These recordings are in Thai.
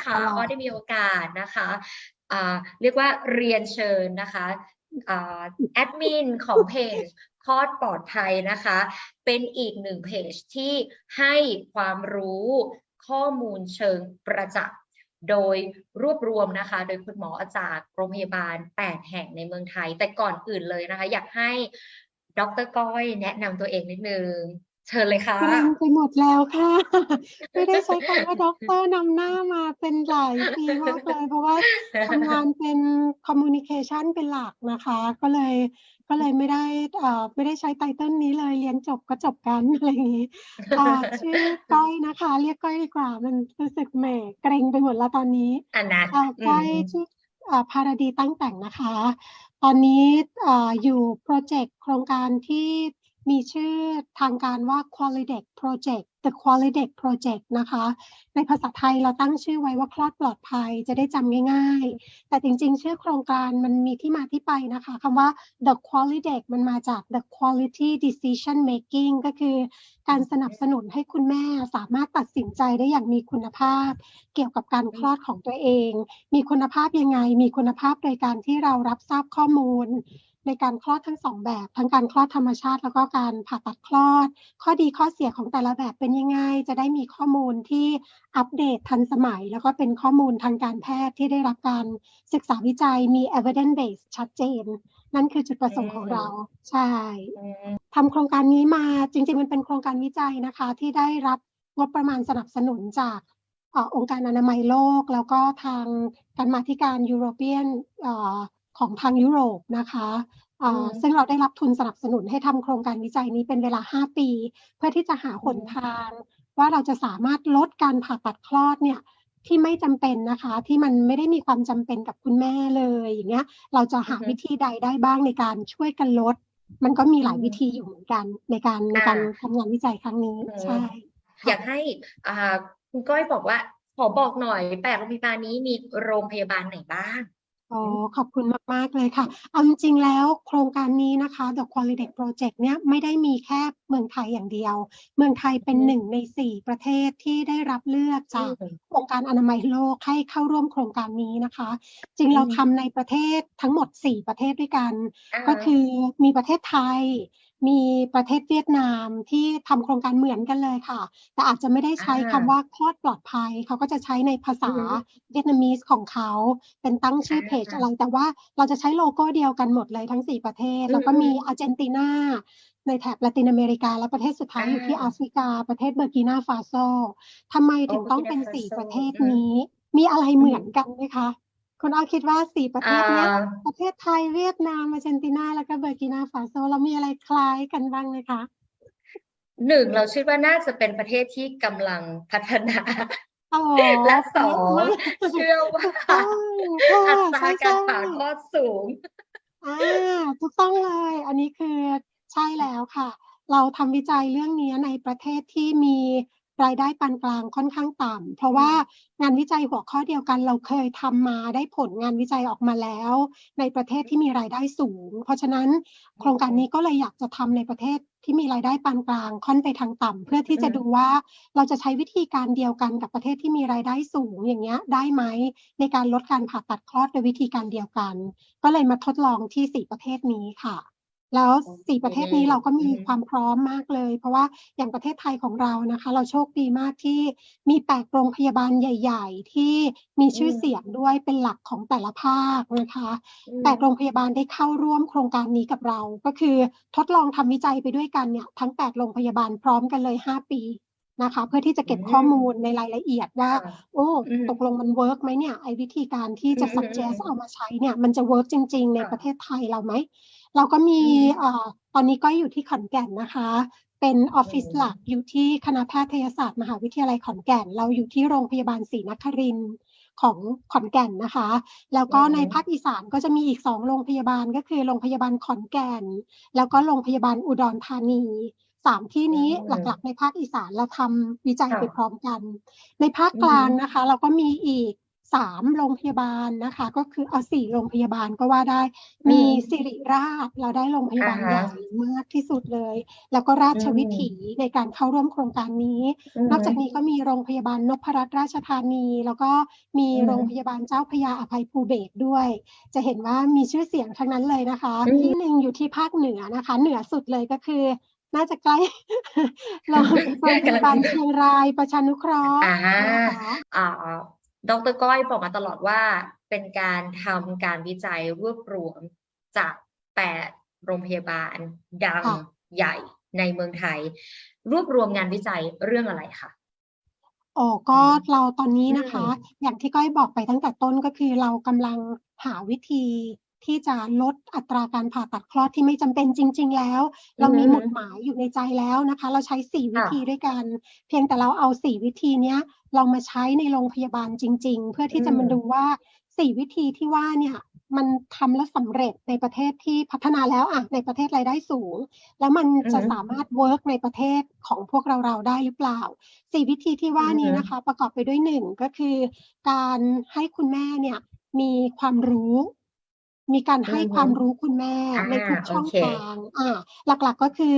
นะคะตลอดก็ได้มีโอกาสนะคะอ่าเรียกว่าเรียนเชิญนะคะอ่าแอดมินของเพจคลอดปลอดภัยนะคะ เป็นอีกหนึ่งเพจที่ให้ความรู้ข้อมูลเชิงประจักษ์โดยรวบรวมนะคะ โดยคุณหมอจากโรงพยาบาล 8 แห่งในเมืองไทย แต่ก่อนอื่นเลยนะคะ อยากให้ดรก้อยแนะนำตัวเองนิดนึง เชิญเลยค่ะเกรงไปหมดแล้วค่ะ ไม่ได้ใช้คำ ว่าด็อกเตอร์นำหน้ามาเป็นหลายปีมากเลย เพราะว่าทำงานเป็นคอมมูนิเคชันเป็นหลักนะคะ ก็เลยก็เลยไม่ได้เอ่อไม่ได้ใช้ไตเติ้ลนี้เลยเรียนจบก็จบกันอะไรอย่างนี้อ่าชื่อก้อยนะคะ เรียกก้อยดีกว่ามันรู้สึกแหมเกรงไปหมดแล้วตอนนี้อันนะอ่าอืก้อยมชื่ออ่าพาราดีตั้งแต่งนะคะ ตอนนี้อ่าอยู่โปรเจกต์โครงการที่ มีชื่อทางการว่า Qualidec Project The Qualidec Project นะคะ ในภาษาไทยเราตั้งชื่อไว้ว่าคลอดปลอดภัยจะได้จำง่ายๆ แต่จริงๆ ชื่อโครงการมันมีที่มาที่ไปนะคะคำว่า The Qualidec มันมาจาก The Quality Decision Making ก็คือการสนับสนุนให้คุณแม่สามารถตัดสินใจได้อย่างมีคุณภาพ เกี่ยวกับการคลอดของตัวเอง มีคุณภาพยังไง มีคุณภาพโดยการที่เรารับทราบข้อมูล ในการคลอดทั้งสองแบบ ทั้งการคลอดธรรมชาติ แล้วก็การผ่าตัดคลอด ข้อดีข้อเสียของแต่ละแบบเป็นยังไง จะได้มีข้อมูลที่อัปเดตทันสมัย แล้วก็เป็นข้อมูลทางการแพทย์ที่ได้รับการศึกษาวิจัยมี evidence base ชัดเจน นั่นคือจุดประสงค์ของเราใช่ทำโครงการนี้มาจริงๆมันเป็นโครงการวิจัยนะคะ ที่ได้รับงบประมาณสนับสนุนจากอองค์การอนามัยโลก แล้วก็ทางการมาธิการยุ โรเปียนเอ่อของทางยุโรปนะคะเอ่ออืมซึ่งเราได้รับทุนสนับสนุนให้ทำโครงการวิจัยนี้เป็นเวลา 5 ปี เพื่อที่จะหาหนทาง ว่าเราจะสามารถลดการผ่าตัดคลอดเนี่ยที่ไม่จำเป็นนะคะ ที่มันไม่ได้มีความจำเป็นกับคุณแม่เลยอย่างเงี้ย เราจะหาอือฮึวิธีใดได้บ้างในการช่วยกันลด มันก็มีหลายอืมวิธีอยู่เหมือนกันในการในการอ่าทำงานวิจัยครั้งนี้อืมใช่อยากให้อ่าคุณก้อยบอกว่าขอบอกหน่อยแปดโรงพยาบาลนี้มีโรงพยาบาลไหนบ้าง อ๋อขอบคุณมาก ๆ เลยค่ะ เอาจริง ๆ แล้วโครงการนี้นะคะ The Quality Project เนี่ยไม่ได้มีแค่เมืองไทยอย่างเดียว เมืองไทยเป็นอืมหนึ่งในสี่ประเทศที่ได้รับเลือกจากอืมองค์การอนามัยโลกให้เข้าร่วมโครงการนี้นะคะ จริงเราอืมทำในประเทศทั้งหมด 4 ประเทศด้วยกันอ่าก็คือมีประเทศไทย มีประเทศเวียดนามที่ทำโครงการเหมือนกันเลยค่ะ แต่อาจจะไม่ได้ใช้คำอ่าว่าคลอดปลอดภัย เขาก็จะใช้ในภาษาอือฮึเวียดนามีสของเขา เป็นตั้งชื่อเพจอ่าอะไร แต่ว่าเราจะใช้โลโก้เดียวกันหมดเลยทั้ง 4 ประเทศอืมแล้วก็มีอืมอาร์เจนตินาในแถบละตินอเมริกา และประเทศสุดท้ายอยู่ที่อ่าแอฟริกา ประเทศเบอร์กินาฟาโซทำไมถึงโอ้ต้องเป็น Burkina สี่ Faso ประเทศอืมนี้ มีอะไรเหมือนกันไหมคะ คุณอ้อคิดว่าสี่ประเทอ่าศเนี้ยประเทศไทยเวียดนามอาร์เจนตินาแล้วก็เบอร์กินาฟาโซเรามีอะไรคล้ายกันบ้างไหมคะหนึ่งเราคิดว่าน่าจะเป็นประเทศที่กำลังพัฒนาอ๋อและสอเยอะงมากเชื่อว่าถูกต้องอัค่ะตราใช่การใช่ผ่าคลอดสูงอ่าถูกต้องเลย อันนี้คือใช่แล้วค่ะ เราทำวิจัยเรื่องนี้ในประเทศที่มี รายได้ปานกลางค่อนข้างต่ำเพราะว่างานวิจัยหัวข้อเดียวกันเราเคยทำมาได้ผลงานวิจัยออกมาแล้ว ในประเทศที่มีรายได้สูง เพราะฉะนั้นโครงการนี้ก็เลยอยากจะทำในประเทศที่มีรายได้ปานกลางค่อนไปทางต่ำเพื่อที่จะดูว่าเราจะใช้วิธีการเดียวกันกับประเทศที่มีรายได้สูงอย่างเงี้ยได้ไหมในการลดการผ่าตัดคลอดโดยวิธีการเดียวกัน ก็เลยมาทดลองที่สี่ประเทศนี้ค่ะ แล้วสี่ประเทศนี้เราก็มีอืมความพร้อมมากเลย เพราะว่าอย่างประเทศไทยของเรานะคะ เราโชคดีมากที่มีแปดโรงพยาบาลใหญ่ ๆ ที่มีชื่อเสียงด้วยเป็นหลักของแต่ละภาคนะคะอืมแปดโรงพยาบาลได้เข้าร่วมโครงการนี้กับเรา ก็คือทดลองทำวิจัยไปด้วยกันเนี่ยทั้งแปดโรงพยาบาลพร้อมกันเลยห้าปีนะคะเพื่อที่จะเก็บอืมข้อมูลในรายละเอียดว่าค่ะโอ้อืมตกลงมันเวิร์กไหมเนี่ยไอ้วิธีการที่จะอืมอืม suggest อืมเอามาใช้เนี่ยมันจะเวิร์กจริง ๆ ในค่ะประเทศไทยเราไหม เราก็มีอืมเอ่อตอนนี้ก็อยู่ที่ขอนแก่นนะคะ เป็นออฟฟิศอืมหลักอยู่ที่คณะแพทยศาสตร์มหาวิทยาลัยขอนแก่น เราอยู่ที่โรงพยาบาลศรีนครินทร์ของขอนแก่นนะคะ แล้วก็อืมในภาคอีสานก็จะมีอีกสองโรงพยาบาลก็คือโรงพยาบาลขอนแก่น แล้วก็โรงพยาบาลอุดรธานีสามที่นี้อืมหลักๆ ในภาคอีสานเราทำวิจัยค่ะไปพร้อมกัน ในภาคอือฮึกลางนะคะ เราก็มีอีก สามโรงพยาบาลนะคะ ก็คือเอาสี่โรงพยาบาลก็ว่าได้อืมมีสิริราชเราได้โรงพยาบาลอ่าใหฮะญ่มากที่สุดเลย แล้วก็ราชวิถีในการเข้าร่วมโครงการนี้ นอกจากนี้ก็มีโรงพยาบาลนพรัตน์ราชธานี แล้วก็มีอืมโรงพยาบาลเจ้าพระยาอภัยภูเบศรด้วย จะเห็นว่ามีชื่อเสียงทั้งนั้นเลยนะคะอืมที่หนึ่งอยู่ที่ภาคเหนือนะคะ เหนือสุดเลยก็คือน่าจะใกล้โรงโรงพยาบาลเชียงรายประชานุเคราะห์อ่านะคะอ่า ดรก้อยบอกมาตลอดว่าเป็นการทำการวิจัยรวบรวมจากแปดโรงพยาบาล ดังค่ะใหญ่ในเมืองไทย รวบรวมงานวิจัยเรื่องอะไรคะโอ้ก็เราตอนนี้นะคะอืมอย่างที่ก้อยบอกไปตั้งแต่ต้นก็คือเรากำลังหาวิธี ที่จะลดอัตราการผ่าตัดคลอดที่ไม่จำเป็นจริง ๆ แล้ว เรามีอือฮึหมุดหมายอยู่ในใจแล้วนะคะ เราใช้สี่วิค่ะธีด้วยกัน เพียงแต่เราเอาสี่วิธีเนี้ยเรามาใช้ในโรงพยาบาลจริง ๆ เพื่อที่จะมาอืมดูว่าสี่วิธีที่ว่าเนี่ยมันทำแล้วสำเร็จในประเทศที่พัฒนาแล้วอะในประเทศรายได้สูง แล้วมันจะอือฮึสามารถเวิร์กในประเทศของพวกเราเราได้หรือเปล่าสี่วิธีที่ว่านี้อือฮึนะคะ ประกอบไปด้วยหนึ่งก็คือ การให้คุณแม่เนี่ยมีความรู้ มีการให้อือฮึความรู้คุณแม่อ่าในทุกช่องโอเคทางอ่าหลักๆก็คือ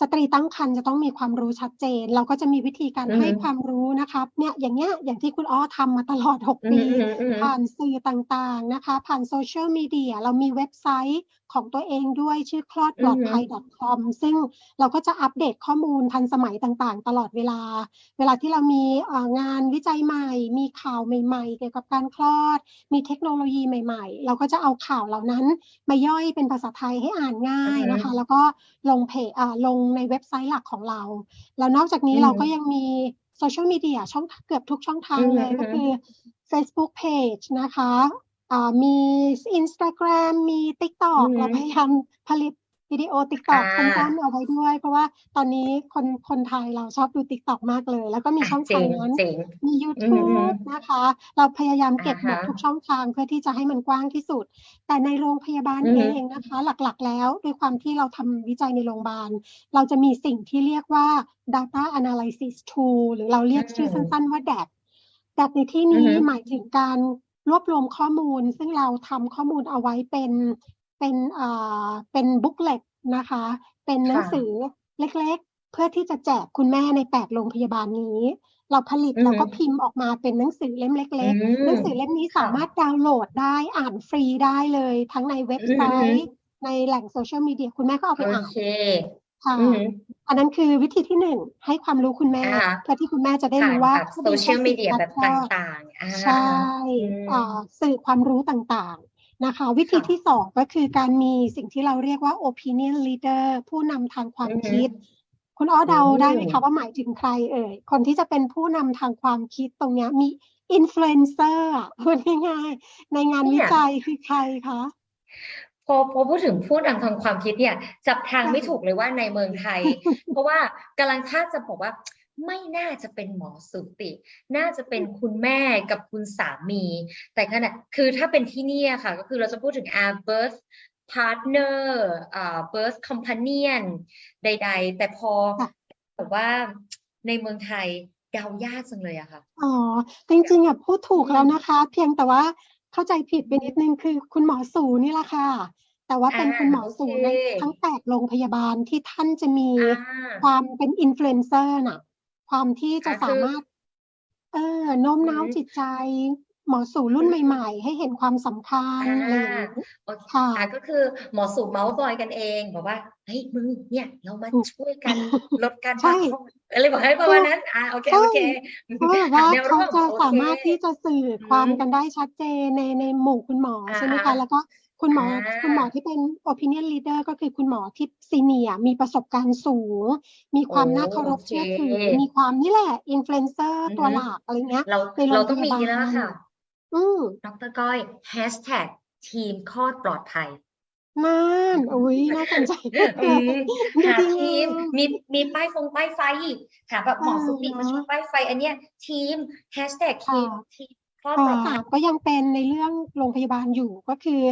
สตรีตั้งครรภ์จะต้องมีความรู้ชัดเจน เราก็จะมีวิธีการอือฮึให้ความรู้นะคะเนี่ยอย่างเงี้ยอย่างที่คุณอ้อทำมาตลอด6อืปีมอืมอืมผ่านสื่อต่างๆนะคะ ผ่านโซเชียลมีเดียเรามีเว็บไซต์ของตัวเองด้วยชื่อคลอดปลอดภัย .com ซึ่งเราก็จะอัปเดตข้อมูลทันสมัยต่างๆ ตลอดเวลา เวลาที่เรามีเอ่องานวิจัยใหม่ มีข่าวใหม่ๆ เกี่ยวกับการคลอด มีเทคโนโลยีใหม่ ๆ เราก็จะเอาข่าวเหล่านั้นมาย่อยเป็นภาษาไทยให้อ่านง่ายนะคะ แล้วก็ลงเพจอ่าลงในเว็บไซต์หลักของเรา แล้วนอกจากนี้อืมเราก็ยังมีโซเชียลมีเดียช่องเกือบทุกช่องทางอืมเลยอืมก็คือ Facebook Page นะคะอ่ามี Instagram มี TikTok อืมเราพยายามผลิต วิดีโอ TikTok อ่าสั้นๆเอาไว้ด้วย เพราะว่าตอนนี้คนคนไทยเราชอบดู TikTok มากเลย แล้วก็มีอะช่องเจ๋ทางงนั้นเจ๋งมีอืม YouTube นะคะ เราพยายามเก็บหมดอ่าฮะทุกช่องทางเพื่อที่จะให้มันกว้างที่สุด แต่ในโรงพยาบาลอือฮึเองนะคะ หลักๆ แล้วด้วยความที่เราทำวิจัยในโรงพยาบาล เราจะมีสิ่งที่เรียกว่า data analysis tool หรือเราเรียกชื่อสั้น ๆ ว่า DAT DAT ในที่นี้อือฮึหมายถึงการรวบรวมข้อมูล ซึ่งเราทำข้อมูลเอาไว้เป็น เป็นอ่าเป็นบุ๊กเลตนะคะ เป็นหนังค่ะ สือเล็กๆ เพื่อที่จะแจกคุณแม่ใน 8 โรงพยาบาลนี้ เราผลิตอือฮึเราก็พิมพ์ออกมาเป็นหนังสือเล่มเล็กอืๆหนังมสือเล่มนี้ค่ะสามารถดาวน์โหลดได้อ่านฟรีได้เลย ทั้งในเว็บอือไซฮึต์ ในแหล่งโซเชียลมีเดียคุณแม่ก็เอาไปโออ่านเคค่ะ อืมอันนั้นคือวิธีที่หนึ่งให้ความรู้คุณแม่ อ่าเพื่อที่คุณแม่จะได้ผ่านรู้ว่าแบบข้อโซดีเชีข้อยลเสีมียเดียการแบบคลตอด่าง ๆ อ่าใช่อืมอ่าสื่อความรู้ต่างๆ นะคะ วิธีค่ะที่สองก็คือการมีสิ่งที่เราเรียกว่า opinion leader ผู้นำทางความอือฮึคิด คุณอ้อเดาอืมได้ไหมคะว่าหมายถึงใครเอ่ย คนที่จะเป็นผู้นำทางความคิดตรงเนี้ยมี influencer อะพูดง่ายๆในงานวิเนี่ยจัยคือใครคะพอพอพูดถึงผู้นำทางความคิดเนี่ย จับทางไม่ถูกเลยว่าในเมืองไทย เพราะว่ากำลังถ้าจะบอกว่า ไม่น่าจะเป็นหมอสูติ น่าจะเป็นคุณแม่กับคุณสามี แต่ขณะคือถ้าเป็นที่เนี่ยค่ะ ก็คือเราจะพูดถึง a birth partner อ่า birth companion ใด ๆ แต่พอค่ะแบบว่าในเมืองไทยเดายากจังเลยอะค่ะ อ๋อ จริงๆอะพูดถูกอืมแล้วนะคะ เพียงแต่ว่าเข้าใจผิดไปนิดนึงคือคุณหมอสูนี่แหละค่ะ แต่ว่าเป็นอ่าคุณหมอสูโอเคในทั้งแปดโรงพยาบาลที่ท่านจะมีอ่าความเป็นอินฟลูเอนเซอร์น่ะ ความที่จะอ่าสาคือ มารถ เออ โน้มน้าวอืมจิตใจ หมอสูรุ่นอืมใหม่ ๆ ให้เห็นความสำคัญอ่าอะไรอย่างนี้ โอเค ค่ะ อ่า ก็คือหมอสูบเมาส์บอยกันเองบอกว่า เฮ้ย มึง เนี่ย เรามาถูก ช่วยกันลดการใช่ปากท้อง อะไรบอกให้ประมาณนั้นอ่าโอเค ใช่โอเคเพราะแบบหัว่ากแนวเขาร่วม จะโอสาเค มารถที่จะสื่ออืความม กันได้ชัดเจนใน ในหมู่คุณหมออ่าใช่ไหมอ่าคะ แล้วก็ คุณหมออ่าคุณหมอที่เป็น opinion leader ก็คือคุณหมอที่ซีเนียมีประสบการณ์สูง มีความน่าเคารพโอเคเชื่อถือ มีความนี่แหละอินฟลูเอนเซอร์อือฮึตัวหลักอะไรเงี้ยเราในโรเรางต้องพมียาบาแล้วล่ะลค่ะอืมดรก้อยแฮชแท็กทีมคลอดปลอดภัยนั่นอุ้ยน่าสนใจมากอืเลยมดูหาดีทีงามมมีมีป้ายฟงป้ายไฟหาแบบหมอเออสุติมาช่วยป้ายไฟ อันเนี้ยทีมแฮชแท็กทีมค่ะทีม คลอดปลอดภัค่ะยก็ยังเป็นในเรื่องโรงพยาบาลอยู่ก็คือ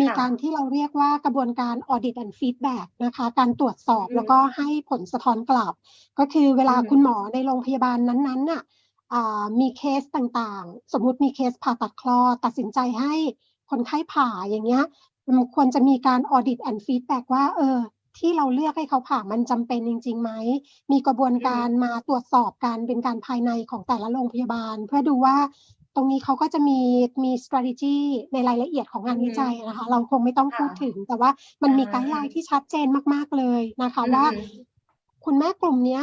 มีค่ะการที่เราเรียกว่ากระบวนการ audit and feedback นะคะ การตรวจสอบอือฮึแล้วก็ให้ผลสะท้อนกลับ ก็คือเวลาอือฮึคุณหมอในโรงพยาบาลนั้นๆน่ะอ่ามีเคสต่างๆ สมมุติมีเคสผ่าตัดคลอดตัดสินใจให้คนไข้ผ่าอย่างเงี้ยมันควรจะมีการ audit and feedback ว่าเออที่เราเลือกให้เขาผ่ามันจำเป็นจริงๆไหม มีกระบวนการมาตรวจสอบการเป็นการภายในของแต่ละโรงพยาบาล เพื่อดูว่า ตรงนี้เขาก็จะมีมี strategy ในรายละเอียดของงานอือฮึวิจัยนะคะ เราคงไม่ต้องค่ะพูดถึง แต่ว่ามันมีอ่าไกด์ไลน์ที่ชัดเจนมาก ๆ เลยนะคะอือว่าฮึคุณแม่กลุ่มเนี้ย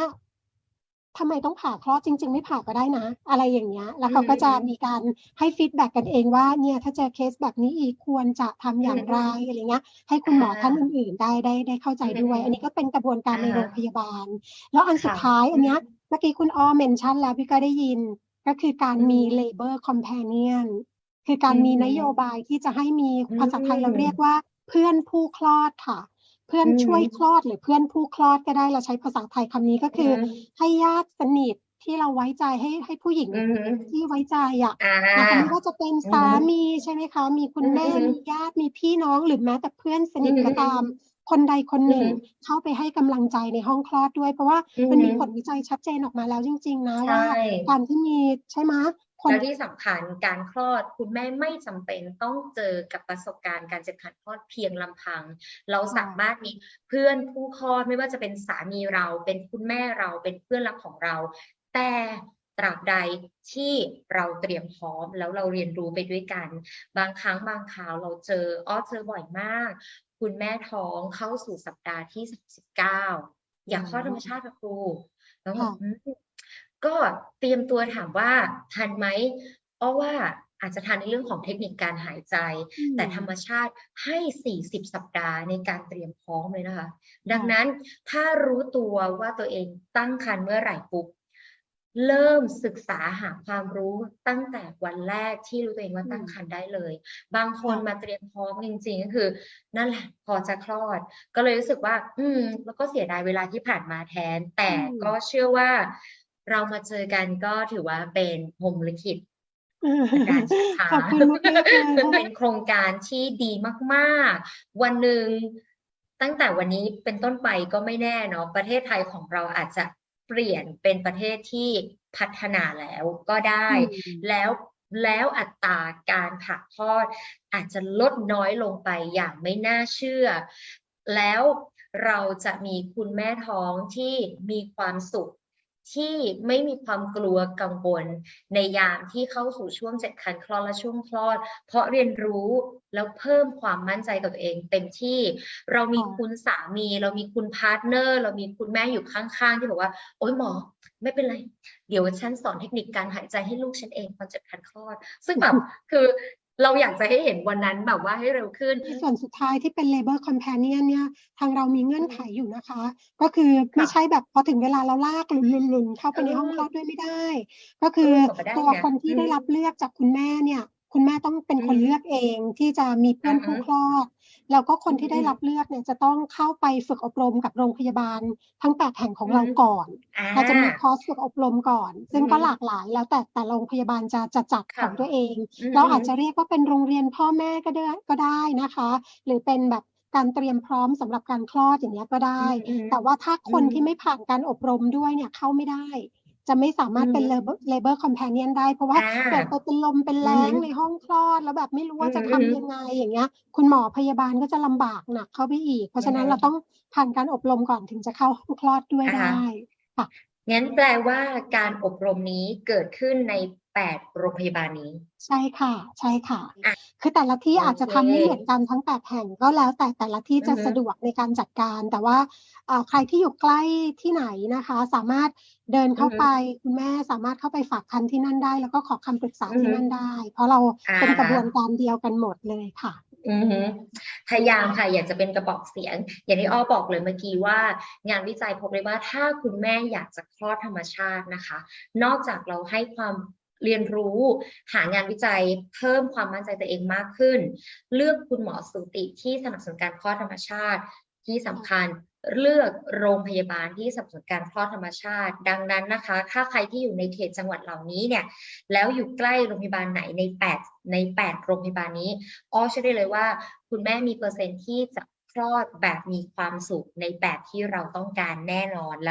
ทำไมต้องผ่าคลอดจริง ๆ ไม่ผ่าก็ได้นะ อะไรอย่างเงี้ย แล้วเขาอือฮึก็จะมีการให้ฟีดแบ็กกันเองว่าเนี่ยถ้าเจอเคสแบบนี้อีกควรจะทำอย่างไรอือฮึอะไรเงี้ยให้คุณหมออ่าท่านอื่นๆได้ได้ได้เข้าใจอือฮึด้วย อันนี้ก็เป็นกระบวนการในอ่าฮะโรงพยาบาล แล้วอันสุดค่ะท้ายอันเนี้ยอือฮึเมื่อกี้คุณอ้อเมนชั่นแล้วพี่ก็ได้ยิน ก็คือการอือฮึมี labor companion คือการอือมีฮึนโยบายที่จะให้มีอืภาษาไทยเรามเรียกว่า เพื่อนผู้คลอดค่ะ เพื่อนอือช่ฮึวยคลอดหรือเพื่อนผู้คลอดก็ได้เราใช้ภาษาไทยคำนี้ก็อืคืออฮึให้ญาติสนิทที่เราไว้ใจให้ให้ผู้หญิงอือฮึที่ไว้ใจอะอ่านะคะไม่ว่าจะเป็นอือสาฮึมีใช่ไหมคะ มีคุณอือแม่ฮึมีญาติมีพี่น้องหรือแม้แต่เพื่อนสอืนิทอฮึก็ตาม คนใดคนอืหอนึ่งฮึเข้าไปให้กำลังใจในห้องคลอดด้วย เพราะว่าอือมันฮึมีผลวิจัยชัดเจนออกมาแล้วจริง ๆ นะใชว่า่การที่มีใช่ไหมคนแล้วที่สำคัญการคลอดคุณแม่ไม่จำเป็นต้องเจอกับประสบการณ์การเจ็บขันคลอดเพียงลำพัง เราค่ะสามารถมีเพื่อนผู้คลอดไม่ว่าจะเป็นสามีเรา เป็นคุณแม่เราเป็นเพื่อนรักของเรา แต่ตราบใดที่เราเตรียมพร้อมแล้วเราเรียนรู้ไปด้วยกัน บางครั้งบางคราวเราเจออ้อเจอบ่อยมาก คุณแม่ท้องเข้าสู่สัปดาห์ที่39อยากคลอดธรรมชาติค่ะครูแล้วบอค่ะกอืมก็เตรียมตัวถามว่าทันไหมอ้อว่าอาจจะทันในเรื่องของเทคนิคการหายใจอืแต่มธรรมชาติให้ 40 สัปดาห์ในการเตรียมพร้อมเลยนะคะ ดังค่ะนั้นถ้ารู้ตัวว่าตัวเองตั้งครรภ์เมื่อไหร่ปุ๊บ เริ่มศึกษาหาความรู้ตั้งแต่วันแรกที่รู้ตัวเองว่าอืตั้งมครรภ์ได้เลย บางคนค่ะมาเตรียมพร้อมจริงๆก็คือ นั่นแหละพอจะคลอด ก็เลยรู้สึกว่า อืม แล้วก็เสียดายเวลาที่ผ่านมาแทน แต่อืมก็เชื่อว่า เรามาเจอกันก็ถือว่าเป็นพรหมลิขิตเออบันดาลชิพาขอบคุณมากๆเลยเป็นโครงการที่ดีมากๆ วันหนึ่งตั้งแต่วันนี้เป็นต้นไปก็ไม่แน่เนาะประเทศไทยของเราอาจจะ เปลี่ยนเป็นประเทศที่พัฒนาแล้วก็ได้อืมแล้วแล้วอัตราการผ่าคลอดอาจจะลดน้อยลงไปอย่างไม่น่าเชื่อ แล้วเราจะมีคุณแม่ท้องที่มีความสุข ที่ไม่มีความกลัวกังวลในยามที่เข้าสู่ช่วงเจ็ดคันคลอดและช่วงคลอด เพราะเรียนรู้แล้วเพิ่มความมั่นใจกับตัวเองเต็มที่ เรามีคุณสามี เรามีคุณพาร์ทเนอร์ เรามีคุณแม่อยู่ข้างๆ ที่บอกว่า โอ๊ยหมอ ไม่เป็นไร เดี๋ยวฉันสอนเทคนิคการหายใจให้ลูกฉันเองตอนเจ็ดคันคลอด ซึ่งแบบคือ เราอยากจะให้เห็นวันนั้นแบบว่าให้เร็วขึ้นในส่วนสุดท้ายที่เป็น labor companion เนี่ย ทางเรามีเงื่อนไขอยู่นะคะ ก็คือไม่ค่ะใช่แบบพอถึงเวลาเราลากหลุนๆๆเข้าไปในห้องคลอดด้วยไม่ได้ ก็คือเออบอกมาได้ตัวนะคนที่อืได้มรับเลือกจากคุณแม่เนี่ย คุณแม่ต้องเป็นคนอือฮึเลือกเองที่จะมีเพื่อนอือฮึผู้คลอด แล้วก็คนที่ได้อือฮึรับเลือกเนี่ยจะต้องเข้าไปฝึกอบรมกับโรงพยาบาล ทั้ง8แห่งของอือเราฮึก่อนอ่าเราจะมีคอร์สฝึกอบรมก่อน ซึ่งอือฮึก็หลากหลายแล้วแต่แต่โรงพยาบาลจะจะจัดขค่ะองตัวเองอือเราฮึอาจจะเรียกว่าเป็นโรงเรียนพ่อแม่ก็ได้ก็ได้นะคะ หรือเป็นแบบการเตรียมพร้อมสำหรับการคลอดอย่างเงี้ยก็ได้อืมแต่ว่าถ้าคนอืมที่ไม่ผ่านการอบรมด้วยเนี่ยเข้าไม่ได้ จะไม่สามารถเป็นอืม labor labor companion ได้ เพราะว่าอ่าเกิดไปเป็นลมเป็นอืแรอฮึงในห้องคลอด แล้วแบบไม่รู้อืว่าจะมทำยังไงอย่างเงี้ย คุณหมอพยาบาลก็จะลำบากหนักเข้าไปอีก เพราะฉะนั้นอือฮึเราต้องผ่านการอบรมก่อนถึงจะเข้าห้องคลอดด้วยอ่าฮะได้ค่ะงั้นแปลว่าการอบรมนี้เกิดขึ้นใน 8 โรงพยาบาลนี้ ใช่ค่ะ ใช่ค่ะอะคือแต่ละที่โออาจจะเคทำไม่เหมือนกันทั้ง 8 แห่งก็แล้วแต่แต่ละที่อืจะอฮึสะดวกในการจัดการ แต่ว่าอ่าใครที่อยู่ใกล้ที่ไหนนะคะ สามารถเดินอืเข้าอฮึไปคุณแม่สามารถเข้าไปฝากคันที่นั่นได้ แล้วก็ขอคำปรึกษาอือที่ฮึนั่นได้ เพราะเราอ่าเป็นกระบวนการเดียวกันหมดเลยค่ะอือฮึพยายามค่ะ อยากจะเป็นกระบอกเสียง อย่างที่อ้อบอกเลยเมื่อกี้ว่า งานวิจัยพบเลยว่าถ้าคุณแม่อยากจะคลอดธรรมชาตินะคะ นอกจากเราให้ความ เรียนรู้หางานวิจัยเพิ่มความมั่นใจตัวเองมากขึ้น เลือกคุณหมอสูติที่สนับสนุนการคลอดธรรมชาติที่สำคัญเลือกโรงพยาบาลที่สนับสนุนการคลอดธรรมชาติ ดังนั้นนะคะ ถ้าใครที่อยู่ในเขตจังหวัดเหล่านี้เนี่ย แล้วอยู่ใกล้โรงพยาบาลไหนใน 8 ใน 8 โรงพยาบาลนี้อ้อเชื่อได้เลยว่า คุณแม่มีเปอร์เซ็นต์ที่จะคลอดแบบมีความสุขในแบบที่เราต้องการแน่นอนแล้ว